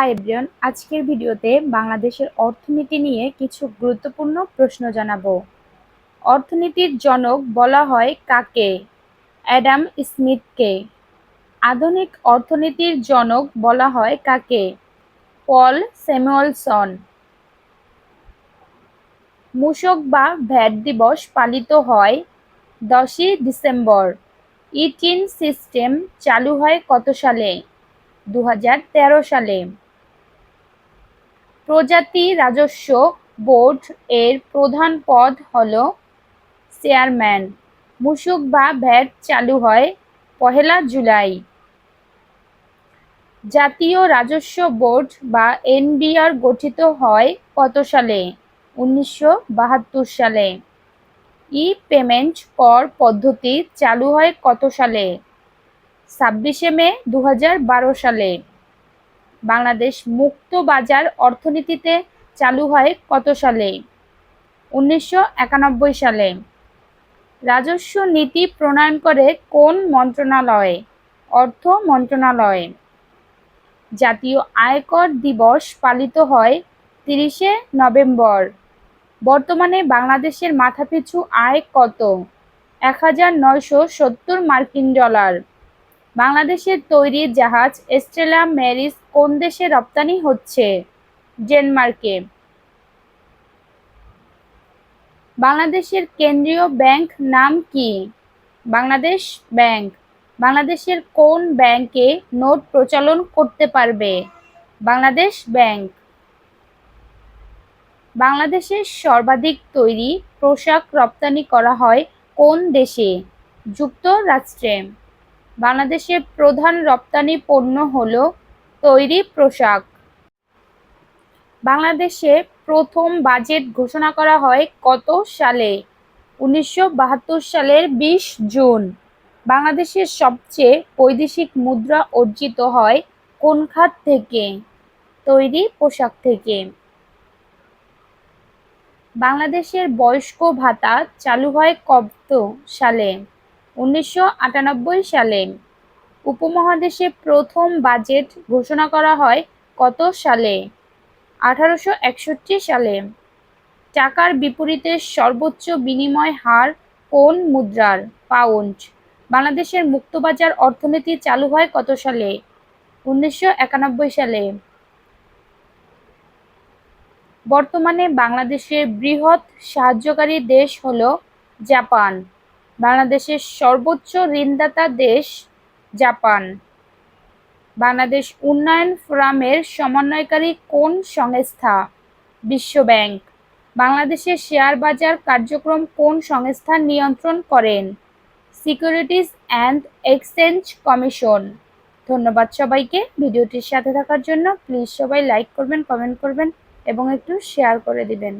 Hi everyone, আজকের ভিডিওতে বাংলাদেশের অর্থনীতি নিয়ে কিছু গুরুত্বপূর্ণ প্রশ্ন জানাব। অর্থনীতির জনক বলা হয় কাকে? অ্যাডাম স্মিথকে। আধুনিক অর্থনীতির জনক বলা হয় কাকে? Paul Samuelson. মূসক বা ভ্যাট দিবস পালিত হয় দশই ডিসেম্বর। ইটিন সিস্টেম চালু হয় কত সালে? দু হাজার তেরো সালে। প্রজাতি রাজস্ব বোর্ড এর প্রধান পদ হল চেয়ারম্যান। মূসক বা ভ্যাট চালু হয় পহেলা জুলাই। জাতীয় রাজস্ব বোর্ড বা এনবিআর গঠিত হয় কত সালে? উনিশশো বাহাত্তর সালে। ই পেমেন্ট কর পদ্ধতি চালু হয় কত সালে? ছাব্বিশে মে দু হাজার বারো সালে। বাংলাদেশ মুক্ত বাজার অর্থনীতিতে চালু হয় কত সালে? উনিশশো একানব্বই সালে। রাজস্ব নীতি প্রণয়ন করে কোন মন্ত্রণালয়? অর্থ মন্ত্রণালয়। জাতীয় আয়কর দিবস পালিত হয় তিরিশে নভেম্বর। বর্তমানে বাংলাদেশের মাথাপিছু আয় কত? এক হাজার নয়শো সত্তর মার্কিন ডলার। বাংলাদেশের তৈরি জাহাজ এস্ট্রেলা ম্যারিস কোন দেশে রপ্তানি হচ্ছে? ডেনমার্কে। বাংলাদেশের কেন্দ্রীয় ব্যাংক নাম কি? বাংলাদেশ ব্যাংক। বাংলাদেশের কোন ব্যাংকে নোট প্রচলন করতে পারবে? বাংলাদেশ ব্যাংক। বাংলাদেশের সর্বাধিক তৈরি পোশাক রপ্তানি করা হয় কোন দেশে? যুক্তরাষ্ট্রে। বাংলাদেশের প্রধান রপ্তানি পণ্য হল তৈরি পোশাক। বাংলাদেশে প্রথম বাজেট ঘোষণা করা হয় কত সালে? উনিশশো বাহাত্তর সালের বিশ জুন। বাংলাদেশের সবচেয়ে বৈদেশিক মুদ্রা অর্জিত হয় কোন খাত থেকে? তৈরি পোশাক থেকে। বাংলাদেশের বয়স্ক ভাতা চালু হয় কত সালে? উনিশশো আটানব্বই সালে উপমহাদেশে প্রথম বাজেট ঘোষণা করা হয় কত সালে? আঠারোশো একষট্টি সালে। টাকার বিপরীতে সর্বোচ্চ বিনিময় হার কোন মুদ্রার? পাউন্ড। বাংলাদেশের মুক্তবাজার অর্থনীতি চালু হয় কত সালে? উনিশশো একানব্বই সালে। বর্তমানে বাংলাদেশের বৃহৎ সাহায্যকারী দেশ হল জাপান। বাংলাদেশের সর্বোচ্চ ঋণদাতা দেশ জাপান। বাংলাদেশ উন্নয়ন ফোরামের সমন্বয়কারী কোন সংস্থা? বিশ্বব্যাংক বাংলাদেশের শেয়ার বাজার কার্যক্রম কোন সংস্থা নিয়ন্ত্রণ করেন? Securities and exchange commission. ধন্যবাদ সবাইকে। ভিডিওটির সাথে থাকার জন্য প্লিজ সবাই লাইক করবেন, কমেন্ট করবেন এবং একটু শেয়ার করে দিবেন।